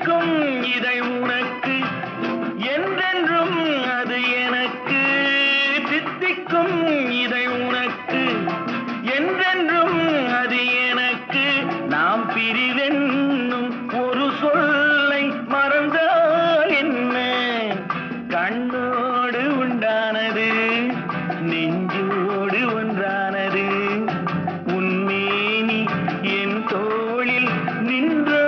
இருக்கும் இதை உனக்கு என்றென்றும் அது எனக்கு. சித்திக்கும் இதை உனக்கு என்றென்றும் அது எனக்கு. நாம் பிரிவென்னும் ஒரு சொல்லை மறந்தால் என்ன? கண்ணோடு உண்டானது நெஞ்சோடு ஒன்றானது. உன்மேனி என் தோளில் நின்ற